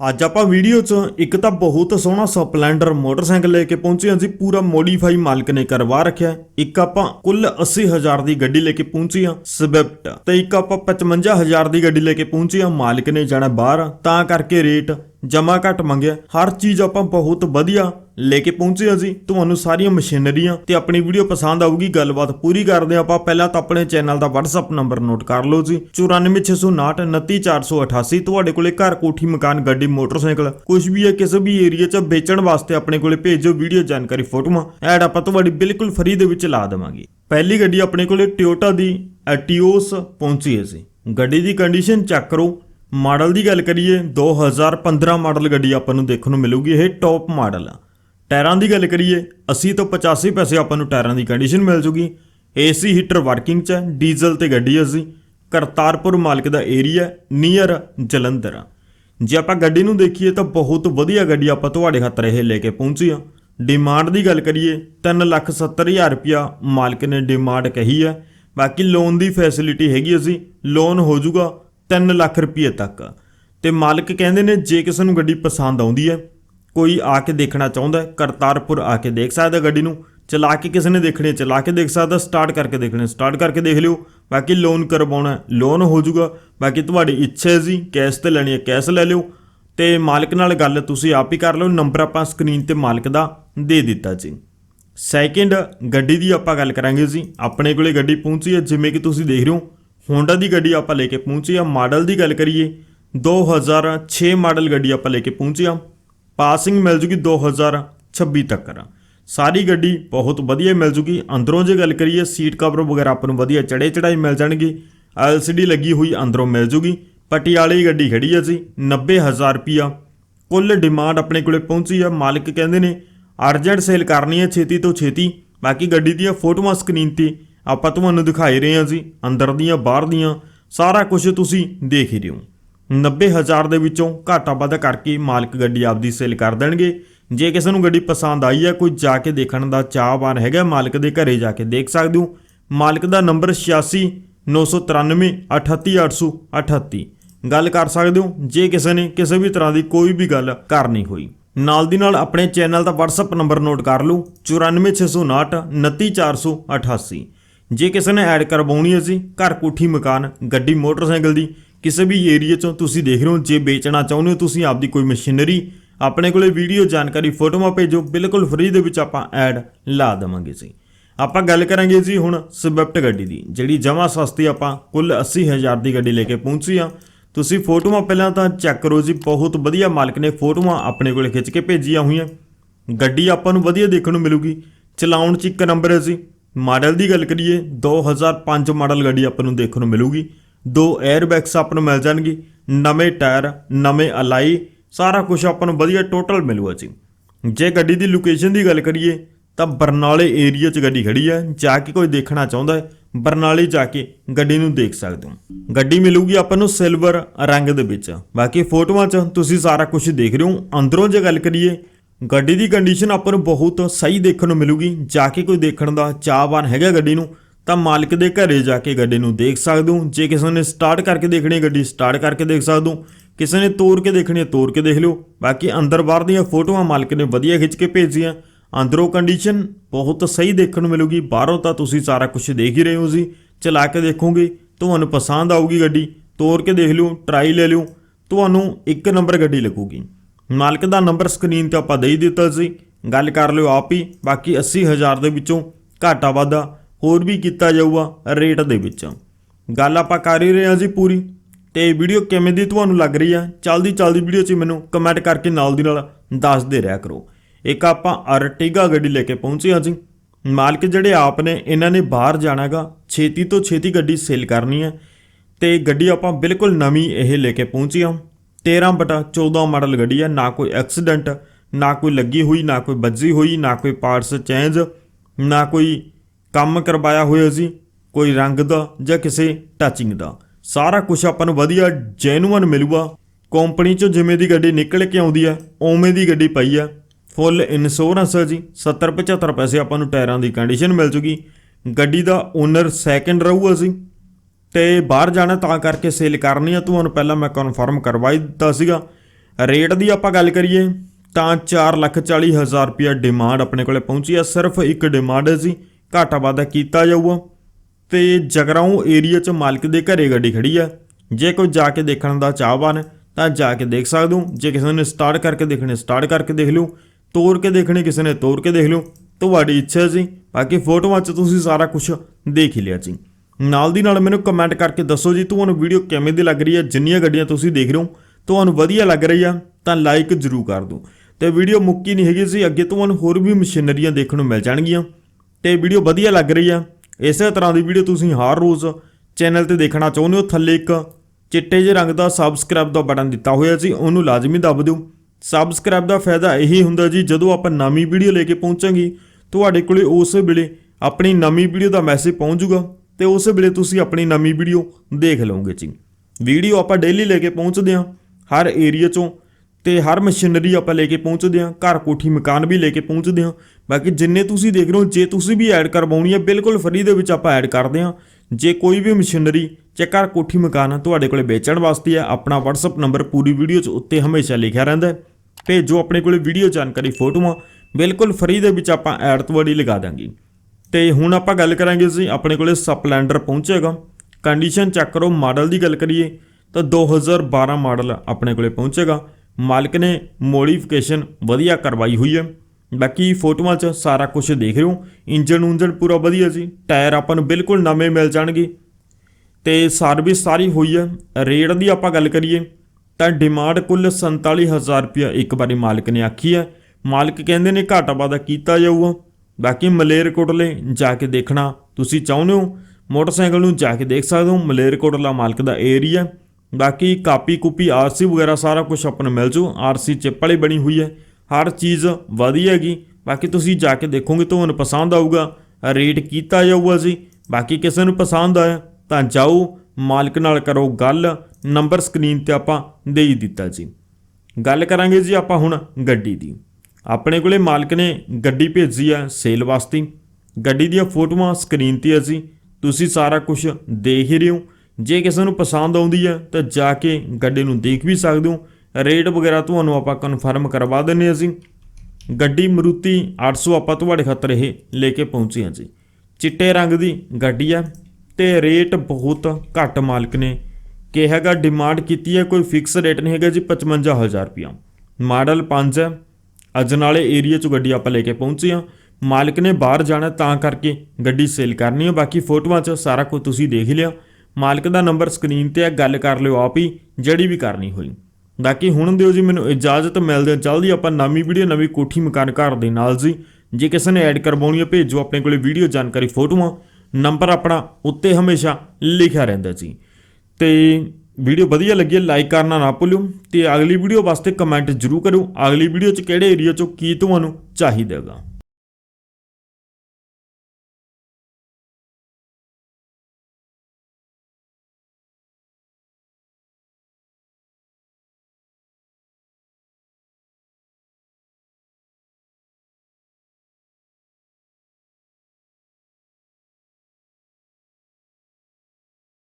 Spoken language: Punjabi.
ਅੱਜ ਆਪਾਂ ਵੀਡੀਓ 'ਚ ਇੱਕ ਤਾਂ ਬਹੁਤ ਸੋਹਣਾ ਸਪਲੈਂਡਰ ਮੋਟਰਸਾਈਕਲ ਲੈ ਕੇ ਪਹੁੰਚੇ ਹਾਂ ਜੀ, ਪੂਰਾ ਮੋਡੀਫਾਈ ਮਾਲਕ ਨੇ ਕਰਵਾ ਰੱਖਿਆ ਇੱਕ ਆਪਾਂ ਕੁੱਲ 80000 ਦੀ ਗੱਡੀ ਲੈ ਕੇ ਪਹੁੰਚੇ ਹਾਂ ਸਵਿਫਟ ਤੇ ਇੱਕ ਆਪਾਂ 55000 ਦੀ ਗੱਡੀ ਲੈ ਕੇ ਪਹੁੰਚੇ ਹਾਂ, ਮਾਲਕ ਨੇ ਜਾਣਾ ਬਾਹਰ। ਤਾਂ ਕਰਕੇ ਰੇਟ ਜਮਾ ਘੱਟ ਮੰਗਿਆ। ਹਰ ਚੀਜ਼ ਆਪਾਂ ਬਹੁਤ ਵਧੀਆ ਲੈ ਕੇ ਪਹੁੰਚੇ ਹਾਂ ਜੀ। ਤੁਹਾਨੂੰ ਸਾਰੀਆਂ ਮਸ਼ੀਨਰੀਆਂ ਤੇ ਆਪਣੀ ਵੀਡੀਓ ਪਸੰਦ ਆਊਗੀ, ਗੱਲਬਾਤ ਪੂਰੀ ਕਰਦੇ ਹਾਂ ਆਪਾਂ। ਪਹਿਲਾਂ ਤਾਂ ਆਪਣੇ ਚੈਨਲ ਦਾ WhatsApp ਨੰਬਰ ਨੋਟ ਕਰ ਲਓ ਜੀ। 94659 29488 ਤੁਹਾਡੇ ਕੋਲੇ ਘਰ, ਕੋਠੀ, ਮਕਾਨ, ਗੱਡੀ, ਮੋਟਰਸਾਈਕਲ ਕੁਝ ਵੀ ਹੈ, ਕਿਸੇ ਵੀ ਏਰੀਆ 'ਚ ਵੇਚਣ ਵਾਸਤੇ ਆਪਣੇ ਕੋਲੇ ਭੇਜੋ ਵੀਡੀਓ ਜਾਣਕਾਰੀ ਫੋਟੋਆਂ। ਐਡ ਆਪਾਂ ਤੁਹਾਡੀ ਬਿਲਕੁਲ ਫਰੀ ਦੇ ਵਿੱਚ ਲਾ ਦੇਵਾਂਗੇ। ਪਹਿਲੀ ਗੱਡੀ ਆਪਣੇ ਕੋਲੇ ਟਿਓਟਾ ਦੀ ਐਟੀਓਸ ਪਹੁੰਚੀ ਹੈ ਜੀ। ਗੱਡੀ ਦੀ ਕੰਡੀਸ਼ਨ ਚੈੱਕ ਕਰੋ। ਮਾਡਲ ਦੀ ਗੱਲ ਕਰੀਏ 2015 ਮਾਡਲ ਗੱਡੀ ਆਪਾਂ ਨੂੰ ਦੇਖਣ ਨੂੰ ਮਿਲੂਗੀ। ਇਹ ਟੌਪ ਮਾਡਲ ਆ। ਟਾਇਰਾਂ ਦੀ ਗੱਲ ਕਰੀਏ 80 ਤੋਂ 85 ਪੈਸੇ ਆਪਾਂ ਨੂੰ ਟਾਇਰਾਂ ਦੀ ਕੰਡੀਸ਼ਨ ਮਿਲ ਜੂਗੀ। ਏਸੀ ਹੀਟਰ ਵਰਕਿੰਗ 'ਚ ਹੈ ਡੀਜ਼ਲ ਤੇ ਗੱਡੀ ਹੈ ਜੀ ਕਰਤਾਰਪੁਰ ਮਾਲਕ ਦਾ ਏਰੀਆ ਨੀਅਰ ਜਲੰਧਰ। ਜੇ ਆਪਾਂ ਗੱਡੀ ਨੂੰ ਦੇਖੀਏ ਤਾਂ ਬਹੁਤ ਵਧੀਆ ਗੱਡੀ ਆਪਾਂ ਤੁਹਾਡੇ ਹੱਥ ਇਹ ਲੈ ਕੇ ਪਹੁੰਚੀ ਆ ਡਿਮਾਂਡ ਦੀ ਗੱਲ ਕਰੀਏ 370000 ਰੁਪਿਆ ਮਾਲਕ ਨੇ ਡਿਮਾਂਡ ਕਹੀ ਹੈ। ਬਾਕੀ ਲੋਨ ਦੀ ਫੈਸਿਲਿਟੀ ਹੈਗੀ ਅਸੀਂ ਲੋਨ ਹੋ ਜਾਊਗਾ 3 ਲੱਖ ਰੁਪਏ ਤੱਕ। ਤੇ ਮਾਲਕ ਕਹਿੰਦੇ ਨੇ, ਜੇ ਕਿਸੇ ਨੂੰ ਗੱਡੀ ਪਸੰਦ ਆਉਂਦੀ ਹੈ ਕੋਈ ਆ ਕੇ ਦੇਖਣਾ ਚਾਹੁੰਦਾ ਹੈ, ਕਰਤਾਰਪੁਰ ਆ ਕੇ ਦੇਖ ਸਕਦਾ ਗੱਡੀ ਨੂੰ, ਚਲਾ ਕੇ ਕਿਸੇ ਨੇ ਦੇਖਣੀ, ਚਲਾ ਕੇ ਦੇਖ ਸਕਦਾ ਸਟਾਰਟ ਕਰਕੇ ਦੇਖਣੇ ਸਟਾਰਟ ਕਰਕੇ ਦੇਖ ਲਿਓ। ਬਾਕੀ ਲੋਨ ਕਰਵਾਉਣਾ ਲੋਨ ਹੋ ਜਾਊਗਾ। ਬਾਕੀ ਤੁਹਾਡੀ ਇੱਛਾ ਹੈ ਜੀ ਕੈਸ਼ ਤੇ ਲੈਣੀ ਹੈ ਕੈਸ਼ ਲੈ ਲਿਓ। ਤੇ ਮਾਲਕ ਨਾਲ ਗੱਲ ਤੁਸੀਂ ਆਪ ਹੀ ਕਰ ਲਓ ਨੰਬਰ ਆਪਾਂ ਸਕਰੀਨ ਤੇ ਮਾਲਕ ਦਾ ਦੇ ਦਿੱਤਾ ਜੀ। ਸੈਕਿੰਡ ਗੱਡੀ ਦੀ ਆਪਾਂ ਗੱਲ ਕਰਾਂਗੇ ਜੀ, ਆਪਣੇ ਕੋਲੇ ਗੱਡੀ ਪਹੁੰਚੀ ਹੈ, ਜਿਵੇਂ ਕਿ ਤੁਸੀਂ ਦੇਖ ਰਹੇ ਹੋ। ਹੋਂਡਾ ਦੀ ਗੱਡੀ ਆਪਾਂ ਲੈ ਕੇ ਪਹੁੰਚੀ ਆ ਮਾਡਲ ਦੀ ਗੱਲ ਕਰੀਏ 2006 ਮਾਡਲ ਗੱਡੀ ਆਪਾਂ ਲੈ ਕੇ ਪਹੁੰਚੇ ਆ ਪਾਸਿੰਗ ਮਿਲ ਜੂਗੀ 2026 ਤੱਕ। ਸਾਰੀ ਗੱਡੀ ਬਹੁਤ ਵਧੀਆ ਮਿਲ ਜੂਗੀ। ਅੰਦਰੋਂ ਜੇ ਗੱਲ ਕਰੀਏ, ਸੀਟ ਕਵਰ ਵਗੈਰਾ ਆਪਾਂ ਨੂੰ ਵਧੀਆ ਚੜੇ ਚੜਾਈ ਮਿਲ ਜਾਣਗੇ। LCD ਲੱਗੀ ਹੋਈ ਅੰਦਰੋਂ ਮਿਲ ਜੂਗੀ। ਪਟਿਆਲੇ ਗੱਡੀ ਖੜੀ ਹੈ ਜੀ 90000 ਰੁਪਿਆ ਕੁੱਲ ਡਿਮਾਂਡ ਆਪਣੇ ਕੋਲੇ ਪਹੁੰਚੀ ਆ ਮਾਲਕ ਕਹਿੰਦੇ ਨੇ ਅਰਜੈਂਟ ਸੇਲ ਕਰਨੀ ਹੈ ਛੇਤੀ ਤੋਂ ਛੇਤੀ। ਬਾਕੀ ਗੱਡੀ ਦੀਆਂ ਫੋਟੋਆਂ ਸਕਰੀਨ ਤੇ ਆਪਾਂ ਤੁਹਾਨੂੰ ਦਿਖਾਈ ਰਹੇ ਹਾਂ ਜੀ। ਅੰਦਰ ਦੀਆਂ, ਬਾਹਰ ਦੀਆਂ, ਸਾਰਾ ਕੁਝ ਤੁਸੀਂ ਦੇਖ ਹੀ ਰਹੇ ਹੋ। 90000 ਦੇ ਵਿੱਚੋਂ ਘਾਟਾ ਵਾਧਾ ਕਰਕੇ ਮਾਲਕ ਗੱਡੀ ਆਪਦੀ ਸੇਲ ਕਰ ਦੇਣਗੇ। ਜੇ ਕਿਸੇ ਨੂੰ ਗੱਡੀ ਪਸੰਦ ਆਈ ਹੈ, ਕੋਈ ਜਾ ਕੇ ਦੇਖਣ ਦਾ ਚਾਹਵਾਨ ਹੈਗਾ, ਮਾਲਕ ਦੇ ਘਰੇ ਜਾ ਕੇ ਦੇਖ ਸਕਦੇ ਹੋ। ਮਾਲਕ ਦਾ ਨੰਬਰ 86 993 38838 ਗੱਲ ਕਰ ਸਕਦੇ ਹੋ, ਜੇ ਕਿਸੇ ਨੇ ਕਿਸੇ ਵੀ ਤਰ੍ਹਾਂ ਦੀ ਕੋਈ ਵੀ ਗੱਲ ਕਰਨੀ ਹੋਈ। ਨਾਲ ਦੀ ਨਾਲ ਆਪਣੇ ਚੈਨਲ ਦਾ WhatsApp ਨੰਬਰ ਨੋਟ ਕਰ ਲਓ 94659 29488 ਜੇ ਕਿਸੇ ਨੇ ਐਡ ਕਰਵਾਉਣੀ ਹੈ ਜੀ, ਘਰ ਕੋਠੀ, ਮਕਾਨ, ਗੱਡੀ, ਮੋਟਰਸਾਈਕਲ ਦੀ ਕਿਸੇ ਵੀ ਏਰੀਆ ਚੋਂ ਤੁਸੀਂ ਦੇਖ ਰਹੇ ਹੋ, ਜੇ ਵੇਚਣਾ ਚਾਹੁੰਦੇ ਹੋ ਤੁਸੀਂ ਆਪਦੀ ਕੋਈ ਮਸ਼ੀਨਰੀ ਆਪਣੇ ਕੋਲੇ ਵੀਡੀਓ ਜਾਣਕਾਰੀ ਫੋਟੋਆਂ ਭੇਜੋ, ਬਿਲਕੁਲ ਫ੍ਰੀ ਦੇ ਵਿੱਚ ਆਪਾਂ ਐਡ ਲਾ ਦੇਵਾਂਗੇ ਜੀ। ਆਪਾਂ ਗੱਲ ਕਰਾਂਗੇ ਜੀ ਹੁਣ ਸਵਿਫਟ ਗੱਡੀ ਦੀ, ਜਿਹੜੀ ਜਮਾ ਸਸਤੀ ਆਪਾਂ ਕੁੱਲ 80000 ਦੀ ਗੱਡੀ ਲੈ ਕੇ ਪਹੁੰਚੀ ਆ ਤੁਸੀਂ ਫੋਟੋਆਂ ਪਹਿਲਾਂ ਤਾਂ ਚੈੱਕ ਕਰੋ ਜੀ, ਬਹੁਤ ਵਧੀਆ ਮਾਲਕ ਨੇ ਫੋਟੋਆਂ ਆਪਣੇ ਕੋਲੇ ਖਿੱਚ ਕੇ ਭੇਜੀਆਂ ਹੋਈਆਂ। ਗੱਡੀ ਆਪਾਂ ਨੂੰ ਵਧੀਆ ਦੇਖਣ ਨੂੰ ਮਿਲੂਗੀ। ਚਲਾਉਣ 'ਚ ਇੱਕ ਨੰਬਰ ਹੈ ਜੀ। ਮਾਡਲ ਦੀ ਗੱਲ ਕਰੀਏ 2005 ਮਾਡਲ ਗੱਡੀ ਆਪਾਂ ਨੂੰ ਦੇਖਣ ਨੂੰ ਮਿਲੂਗੀ। ਦੋ 에ਅਰਬੈਗਸ ਆਪਾਂ ਨੂੰ ਮਿਲ ਜਾਣਗੇ, ਨਵੇਂ ਟਾਇਰ, ਨਵੇਂ ਅਲਾਈ, ਸਾਰਾ ਕੁਝ ਆਪਾਂ ਨੂੰ ਵਧੀਆ ਟੋਟਲ ਮਿਲੂਗਾ ਜੀ। ਜੇ ਗੱਡੀ ਦੀ ਲੋਕੇਸ਼ਨ ਦੀ ਗੱਲ ਕਰੀਏ, ਤਾਂ ਬਰਨਾਲੇ ਏਰੀਆ 'ਚ ਗੱਡੀ ਖੜੀ ਹੈ ਜਾ ਕੇ ਕੋਈ ਦੇਖਣਾ ਚਾਹੁੰਦਾ ਹੈ, ਬਰਨਾਲੇ ਜਾ ਕੇ ਗੱਡੀ ਨੂੰ ਦੇਖ ਸਕਦੇ ਹੋ। ਗੱਡੀ ਮਿਲੂਗੀ ਆਪਾਂ ਨੂੰ ਸਿਲਵਰ ਰੰਗ ਦੇ ਵਿੱਚ। ਬਾਕੀ ਫੋਟੋਆਂ 'ਚ ਤੁਸੀਂ ਸਾਰਾ ਕੁਝ ਦੇਖ ਰਹੇ ਹੋ। ਅੰਦਰੋਂ ਜੇ ਗੱਲ ਕਰੀਏ, ਗੱਡੀ ਦੀ ਕੰਡੀਸ਼ਨ ਆਪਾਂ ਨੂੰ ਬਹੁਤ ਸਹੀ ਦੇਖਣ ਨੂੰ ਮਿਲੂਗੀ। ਜਾ ਕੇ ਕੋਈ ਦੇਖਣ ਦਾ ਚਾਹਵਾਨ ਹੈਗਾ ਗੱਡੀ ਨੂੰ ਤਾਂ ਮਾਲਕ ਦੇ ਘਰੇ ਜਾ ਕੇ ਗੱਡੀ ਨੂੰ ਦੇਖ ਸਕਦੇ ਹੋ। ਜੇ ਕਿਸੇ ਨੇ ਸਟਾਰਟ ਕਰਕੇ ਦੇਖਣੀ ਹੈ, ਗੱਡੀ ਸਟਾਰਟ ਕਰਕੇ ਦੇਖ ਸਕਦੇ ਹੋ। ਕਿਸੇ ਨੇ ਤੋੜ ਕੇ ਦੇਖਣੀ ਹੈ ਤੋੜ ਕੇ ਦੇਖ ਲਿਓ। ਬਾਕੀ ਅੰਦਰ ਬਾਹਰ ਦੀਆਂ ਫੋਟੋਆਂ ਮਾਲਕ ਨੇ ਵਧੀਆ ਖਿੱਚ ਕੇ ਭੇਜੀਆਂ। ਅੰਦਰੋਂ ਕੰਡੀਸ਼ਨ ਬਹੁਤ ਸਹੀ ਦੇਖਣ ਨੂੰ ਮਿਲੂਗੀ। ਬਾਹਰੋਂ ਤਾਂ ਤੁਸੀਂ ਸਾਰਾ ਕੁਝ ਦੇਖ ਹੀ ਰਹੇ ਹੋ ਜੀ। ਚਲਾ ਕੇ ਦੇਖੋਗੇ, ਤੁਹਾਨੂੰ ਪਸੰਦ ਆਊਗੀ ਗੱਡੀ। ਤੋੜ ਕੇ ਦੇਖ ਲਿਓ ਟਰਾਈ ਲੈ ਲਿਓ। ਤੁਹਾਨੂੰ ਇੱਕ ਨੰਬਰ ਗੱਡੀ ਲੱਗੂਗੀ। ਮਾਲਕ ਦਾ ਨੰਬਰ ਸਕਰੀਨ ਤੇ ਆਪਾਂ ਦੇ ਦਿੱਤਾ ਸੀ। ਗੱਲ ਕਰ ਲਿਓ ਆਪ ਹੀ। ਬਾਕੀ 80000 ਦੇ ਵਿੱਚੋਂ ਘਾਟਾ ਵਾਧਾ ਹੋਰ ਵੀ ਕੀਤਾ ਜਾਊਗਾ ਰੇਟ ਦੇ ਵਿੱਚ। ਗੱਲ ਆਪਾਂ ਕਰ ਹੀ ਰਹੇ ਹਾਂ ਜੀ ਪੂਰੀ। ਤੇ ਵੀਡੀਓ ਕਿਵੇਂ ਦੀ ਤੁਹਾਨੂੰ ਲੱਗ ਰਹੀ ਆ, ਚਲਦੀ ਚਲਦੀ ਵੀਡੀਓ 'ਚ ਮੈਨੂੰ ਕਮੈਂਟ ਕਰਕੇ ਨਾਲ ਦੀ ਨਾਲ ਦੱਸਦੇ ਰਿਹਾ ਕਰੋ। ਇੱਕ ਆਪਾਂ ਅਰਟੀਗਾ ਗੱਡੀ ਲੈ ਕੇ ਪਹੁੰਚੇ ਹਾਂ ਜੀ। ਮਾਲਕ ਜਿਹੜੇ ਆਪ ਨੇ, ਇਹਨਾਂ ਨੇ ਬਾਹਰ ਜਾਣਾਗਾ ਛੇਤੀ ਤੋਂ ਛੇਤੀ ਗੱਡੀ ਸੇਲ ਕਰਨੀ ਹੈ ਤੇ ਗੱਡੀ ਆਪਾਂ ਬਿਲਕੁਲ ਨਵੀਂ ਇਹ ਲੈ ਕੇ ਪਹੁੰਚੀ ਹਾਂ। 13 ਬਟਾ 14 ਮਾਡਲ ਗੱਡੀ ਹੈ ਨਾ ਕੋਈ ਐਕਸੀਡੈਂਟ, ਨਾ ਕੋਈ ਲੱਗੀ ਹੋਈ, ਨਾ ਕੋਈ ਵੱਜੀ ਹੋਈ, ਨਾ ਕੋਈ ਪਾਰਟਸ ਚੇਂਜ, ਨਾ ਕੋਈ ਕੰਮ ਕਰਵਾਇਆ ਹੋਇਆ ਸੀ, ਕੋਈ ਰੰਗ ਦਾ ਜਾਂ ਕਿਸੇ ਟੱਚਿੰਗ ਦਾ। ਸਾਰਾ ਕੁਝ ਆਪਾਂ ਨੂੰ ਵਧੀਆ ਜੈਨੂਅਨ ਮਿਲੂਗਾ। ਕੰਪਨੀ ਚੋਂ ਜਿਵੇਂ ਦੀ ਗੱਡੀ ਨਿਕਲ ਕੇ ਆਉਂਦੀ ਹੈ ਉਵੇਂ ਦੀ ਗੱਡੀ ਪਈ ਹੈ ਫੁੱਲ ਇੰਸ਼ੋਰੈਂਸ ਹੈ ਜੀ 70 75 ਪੈਸੇ ਆਪਾਂ ਨੂੰ ਟਾਇਰਾਂ ਦੀ ਕੰਡੀਸ਼ਨ ਮਿਲ ਜੂਗੀ। ਗੱਡੀ ਦਾ ਓਨਰ ਸੈਕੰਡ ਰਹੂਗਾ ਸੀ ਤੇ ਬਾਹਰ ਜਾਣਾ ਤਾਂ ਕਰਕੇ ਸੇਲ ਕਰਨੀ ਆ ਤੁਹਾਨੂੰ ਪਹਿਲਾਂ ਮੈਂ ਕਨਫਰਮ ਕਰਵਾ ਦਿੱਤਾ ਸੀਗਾ। ਰੇਟ ਦੀ ਆਪਾਂ ਗੱਲ ਕਰੀਏ, ਤਾਂ 440000 ਰੁਪਇਆ ਡਿਮਾਂਡ ਆਪਣੇ ਕੋਲੇ ਪਹੁੰਚੀ ਆ, ਸਿਰਫ ਇੱਕ ਡਿਮਾਂਡ ਹੈ ਜੀ। ਘਾਟਾ ਵਾਧਾ ਕੀਤਾ ਜਾਊਗਾ। ਤੇ ਜਗਰਾਉਂ ਏਰੀਆ 'ਚ ਮਾਲਕ ਦੇ ਘਰੇ ਗੱਡੀ ਖੜੀ ਆ। ਜੇ ਕੋਈ ਜਾ ਕੇ ਦੇਖਣ ਦਾ ਚਾਹਵਾਨ, ਤਾਂ ਜਾ ਕੇ ਦੇਖ ਸਕਦੇ। ਹੋ ਜੇ ਕਿਸੇ ਨੇ ਸਟਾਰਟ ਕਰਕੇ ਦੇਖਣੇ ਸਟਾਰਟ ਕਰਕੇ ਦੇਖ ਲਿਓ ਤੋੜ ਕੇ ਦੇਖਣੇ, ਕਿਸੇ ਨੇ ਤੋੜ ਕੇ ਦੇਖ ਲਿਓ ਤੁਹਾਡੀ ਇੱਛਾ ਜੀ। ਬਾਕੀ ਫੋਟੋਆਂ 'ਚ ਤੁਸੀਂ ਸਾਰਾ ਕੁਝ ਦੇਖ ਹੀ ਲਿਆ ਜੀ। ਨਾਲ ਦੀ ਨਾਲ ਮੈਨੂੰ ਕਮੈਂਟ ਕਰਕੇ ਦੱਸੋ ਜੀ, ਤੁਹਾਨੂੰ ਵੀਡੀਓ ਕਿਵੇਂ ਦੀ ਲੱਗ ਰਹੀ ਹੈ ਜਿੰਨੀਆਂ ਗੱਡੀਆਂ ਤੁਸੀਂ ਦੇਖ ਰਹੇ ਹੋ, ਤੁਹਾਨੂੰ ਵਧੀਆ ਲੱਗ ਰਹੀ ਆ, ਤਾਂ ਲਾਈਕ ਜ਼ਰੂਰ ਕਰ ਦਿਓ। ਤੇ ਵੀਡੀਓ ਮੁੱਕੀ ਨਹੀਂ ਹੈਗੀ ਸੀ ਅੱਗੇ ਤੁਹਾਨੂੰ ਹੋਰ ਵੀ ਮਸ਼ੀਨਰੀਆਂ ਦੇਖਣ ਨੂੰ ਮਿਲ ਜਾਣਗੀਆਂ। ਤੇ ਵੀਡੀਓ ਵਧੀਆ ਲੱਗ ਰਹੀ ਆ। ਇਸੇ ਤਰ੍ਹਾਂ ਦੀ ਵੀਡੀਓ ਤੁਸੀਂ ਹਰ ਰੋਜ਼ ਚੈਨਲ ਤੇ ਦੇਖਣਾ ਚਾਹੁੰਦੇ ਹੋ, ਥੱਲੇ ਇੱਕ ਚਿੱਟੇ ਜਿਹੇ ਰੰਗ ਦਾ ਸਬਸਕ੍ਰਾਈਬ ਦਾ ਬਟਨ ਦਿੱਤਾ ਹੋਇਆ ਜੀ ਉਹਨੂੰ ਲਾਜ਼ਮੀ ਦੱਬ ਦਿਓ। ਸਬਸਕ੍ਰਾਈਬ ਦਾ ਫਾਇਦਾ ਇਹੀ ਹੁੰਦਾ ਜੀ, ਜਦੋਂ ਆਪਾਂ ਨਵੀਂ ਵੀਡੀਓ ਲੈ ਕੇ ਪਹੁੰਚਾਂਗੇ, ਤੁਹਾਡੇ ਕੋਲੇ ਉਸ ਵੇਲੇ ਆਪਣੀ ਨਵੀਂ ਵੀਡੀਓ ਦਾ ਮੈਸੇਜ ਪਹੁੰਚੂਗਾ ਜਾਊਗਾ ਤੇ ਉਸੇ ਵੇਲੇ ਤੁਸੀਂ ਆਪਣੀ ਨਵੀਂ ਵੀਡੀਓ ਦੇਖ ਲਓਗੇ ਜੀ। ਵੀਡੀਓ ਆਪਾਂ ਡੇਲੀ ਲੈ ਕੇ ਪਹੁੰਚਦੇ ਹਾਂ, ਹਰ ਏਰੀਆ ਚੋਂ ਤੇ ਹਰ ਮਸ਼ੀਨਰੀ ਆਪਾਂ ਲੈ ਕੇ ਪਹੁੰਚਦੇ ਹਾਂ, ਘਰ ਕੋਠੀ ਮਕਾਨ ਵੀ ਲੈ ਕੇ ਪਹੁੰਚਦੇ ਹਾਂ। ਬਾਕੀ ਜਿੰਨੇ ਤੁਸੀਂ ਦੇਖ ਰਹੇ ਹੋ, ਜੇ ਤੁਸੀਂ ਵੀ ਐਡ ਕਰਵਾਉਣੀ ਹੈ, ਬਿਲਕੁਲ ਫਰੀ ਦੇ ਵਿੱਚ ਆਪਾਂ ਐਡ ਕਰਦੇ ਹਾਂ। ਜੇ ਕੋਈ ਵੀ ਮਸ਼ੀਨਰੀ ਜਾਂ ਘਰ ਕੋਠੀ ਮਕਾਨ ਤੁਹਾਡੇ ਕੋਲੇ ਵੇਚਣ ਵਾਸਤੇ ਆ, ਆਪਣਾ WhatsApp ਨੰਬਰ ਪੂਰੀ ਵੀਡੀਓ 'ਚ ਉੱਤੇ ਹਮੇਸ਼ਾ ਲਿਖਿਆ ਰਹਿੰਦਾ ਹੈ। ਭੇਜੋ ਆਪਣੇ ਕੋਲੇ ਵੀਡੀਓ ਜਾਣਕਾਰੀ ਫੋਟੋਆਂ, ਬਿਲਕੁਲ ਫਰੀ ਦੇ ਵਿੱਚ ਆਪਾਂ ਐਡ ਤੁਹਾਡੀ ਲਗਾ ਦਾਂਗੇ ਤੇ ਹੁਣ ਆਪਾਂ ਗੱਲ ਕਰਾਂਗੇ ਜੀ, ਆਪਣੇ ਕੋਲੇ ਸਪਲੈਂਡਰ ਪਹੁੰਚੇਗਾ। ਕੰਡੀਸ਼ਨ ਚੈੱਕ ਕਰੋ, ਮਾਡਲ ਦੀ ਗੱਲ ਕਰੀਏ, ਤਾਂ 2012 ਮਾਡਲ ਆਪਣੇ ਕੋਲੇ ਪਹੁੰਚੇਗਾ। ਮਾਲਕ ਨੇ ਮੋਡੀਫਿਕੇਸ਼ਨ ਵਧੀਆ ਕਰਵਾਈ ਹੋਈ ਹੈ। ਬਾਕੀ ਫੋਟੋਆਂ 'ਚ ਸਾਰਾ ਕੁਝ ਦੇਖ ਰਹੇ ਹੋ। ਇੰਜਨ ਉਂਜਨ ਪੂਰਾ ਵਧੀਆ ਜੀ। ਟਾਇਰ ਆਪਾਂ ਨੂੰ ਬਿਲਕੁਲ ਨਵੇਂ ਮਿਲ ਜਾਣਗੇ। ਤੇ ਸਰਵਿਸ ਸਾਰੀ ਹੋਈ ਹੈ। ਰੇਟ ਦੀ ਆਪਾਂ ਗੱਲ ਕਰੀਏ ਤਾਂ ਡਿਮਾਂਡ ਕੁੱਲ 47000 ਰੁਪਇਆ ਇੱਕ ਵਾਰੀ ਮਾਲਕ ਨੇ ਆਖੀ ਹੈ। ਮਾਲਕ ਕਹਿੰਦੇ ਨੇ ਘਾਟਾ ਵਾਧਾ ਕੀਤਾ ਜਾਊਗਾ। ਬਾਕੀ ਮਲੇਰਕੋਟਲੇ ਜਾ ਕੇ ਦੇਖਣਾ ਤੁਸੀਂ ਚਾਹੁੰਦੇ ਹੋ। ਮੋਟਰਸਾਈਕਲ ਨੂੰ ਜਾ ਕੇ ਦੇਖ ਸਕਦੇ ਹੋ। ਮਲੇਰਕੋਟਲਾ ਮਾਲਕ ਦਾ ਏਰੀਆ ਬਾਕੀ ਕਾਪੀ ਕੁਪੀ ਆਰਸੀ ਵਗੈਰਾ ਸਾਰਾ ਕੁਝ ਆਪਾਂ ਨੂੰ ਮਿਲ ਜੂ। ਆਰਸੀ ਚਿੱਪ ਵਾਲੀ ਬਣੀ ਹੋਈ ਹੈ। ਹਰ ਚੀਜ਼ ਵਧੀਆ ਹੈਗੀ। ਬਾਕੀ ਤੁਸੀਂ ਜਾ ਕੇ ਦੇਖੋਗੇ ਤੁਹਾਨੂੰ ਪਸੰਦ ਆਊਗਾ। ਰੇਟ ਕੀਤਾ ਜਾਊਗਾ ਜੀ। ਬਾਕੀ ਕਿਸੇ ਨੂੰ ਪਸੰਦ ਆਇਆ ਤਾਂ ਜਾਓ, ਮਾਲਕ ਨਾਲ ਕਰੋ ਗੱਲ। ਨੰਬਰ ਸਕਰੀਨ ਤੇ ਆਪਾਂ ਦੇ ਹੀ ਦਿੱਤਾ ਜੀ। ਗੱਲ ਕਰਾਂਗੇ ਜੀ ਆਪਾਂ ਹੁਣ ਗੱਡੀ ਦੀ। ਆਪਣੇ ਕੋਲੇ ਮਾਲਕ ਨੇ ਗੱਡੀ ਭੇਜੀ ਆ ਸੇਲ ਵਾਸਤੇ। ਗੱਡੀ ਦੀਆਂ ਫੋਟੋਆਂ ਸਕਰੀਨ ਤੇ ਆ ਜੀ। ਤੁਸੀਂ ਸਾਰਾ ਕੁਝ ਦੇਖ ਹੀ ਰਹੇ ਹੋ। ਜੇ ਕਿਸੇ ਨੂੰ ਪਸੰਦ ਆਉਂਦੀ ਹੈ ਤਾਂ ਜਾ ਕੇ ਗੱਡੀ ਨੂੰ ਦੇਖ ਵੀ ਸਕਦੇ ਹੋ। ਰੇਟ ਵਗੈਰਾ ਤੁਹਾਨੂੰ ਆਪਾਂ ਕਨਫਰਮ ਕਰਵਾ ਦਿੰਨੇ ਅਸੀਂ ਗੱਡੀ ਮਰੂਤੀ 800 ਆਪਾਂ ਤੁਹਾਡੇ ਖਾਤਰ ਇਹ ਲੈ ਕੇ ਪਹੁੰਚੇ ਹਾਂ ਜੀ। ਚਿੱਟੇ ਰੰਗ ਦੀ ਗੱਡੀ ਆ ਤੇ ਰੇਟ ਬਹੁਤ ਘੱਟ ਮਾਲਕ ਨੇ। ਕਿਹਾਗਾ ਡਿਮਾਂਡ ਕੀਤੀ ਹੈ ਕੋਈ ਫਿਕਸ ਰੇਟ ਨਹੀਂ ਹੈਗਾ ਜੀ 55000 ਰੁਪਇਆ। ਮਾਡਲ 5 ਹੈ ਅਜਨਾਲੇ ਏਰੀਆ ਚ ਗੱਡੀ ਆਪਾਂ ਲੈ ਕੇ ਪਹੁੰਚੇ ਹਾਂ। ਮਾਲਕ ਨੇ ਬਾਹਰ ਜਾਣਾ ਤਾਂ ਕਰਕੇ ਗੱਡੀ ਸੇਲ ਕਰਨੀ ਹੈ ਬਾਕੀ ਫੋਟੋਆਂ 'ਚ ਸਾਰਾ ਕੁਝ ਤੁਸੀਂ ਦੇਖ ਲਿਆ। ਮਾਲਕ ਦਾ ਨੰਬਰ ਸਕਰੀਨ ਤੇ ਹੈ ਗੱਲ ਕਰ ਲਿਓ ਆਪ ਹੀ, ਜਿਹੜੀ ਵੀ ਕਰਨੀ ਹੋਈ। ਬਾਕੀ ਹੁਣ ਦਿਓ ਜੀ ਮੈਨੂੰ ਇਜਾਜ਼ਤ, ਮਿਲਦੇ ਹਾਂ ਜਲਦੀ ਆਪਾਂ ਨਵੀਂ ਵੀਡੀਓ, ਨਵੀਂ ਕੋਠੀ ਮਕਾਨ ਘਰ ਦੇ ਨਾਲ ਜੀ। ਜੇ ਕਿਸੇ ਨੇ ਐਡ ਕਰਵਾਉਣੀ ਹੈ ਭੇਜੋ ਆਪਣੇ ਕੋਲੇ ਵੀਡੀਓ ਜਾਣਕਾਰੀ ਫੋਟੋਆਂ। ਨੰਬਰ ਆਪਣਾ ਉੱਤੇ ਹਮੇਸ਼ਾ ਲਿਖਿਆ ਰਹਿੰਦਾ ਜੀ। ਤੇ ਵੀਡੀਓ ਵਧੀਆ ਲੱਗੀ ਲਾਈਕ ਕਰਨਾ ਨਾ ਭੁੱਲਿਓ। ਤੇ ਅਗਲੀ ਵੀਡੀਓ ਵਾਸਤੇ ਕਮੈਂਟ ਜ਼ਰੂਰ ਕਰੋ ਅਗਲੀ ਵੀਡੀਓ ਚ ਕਿਹੜੇ ਏਰੀਆ ਚੋਂ ਕੀ ਤੁਹਾਨੂੰ ਚਾਹੀਦਾਗਾ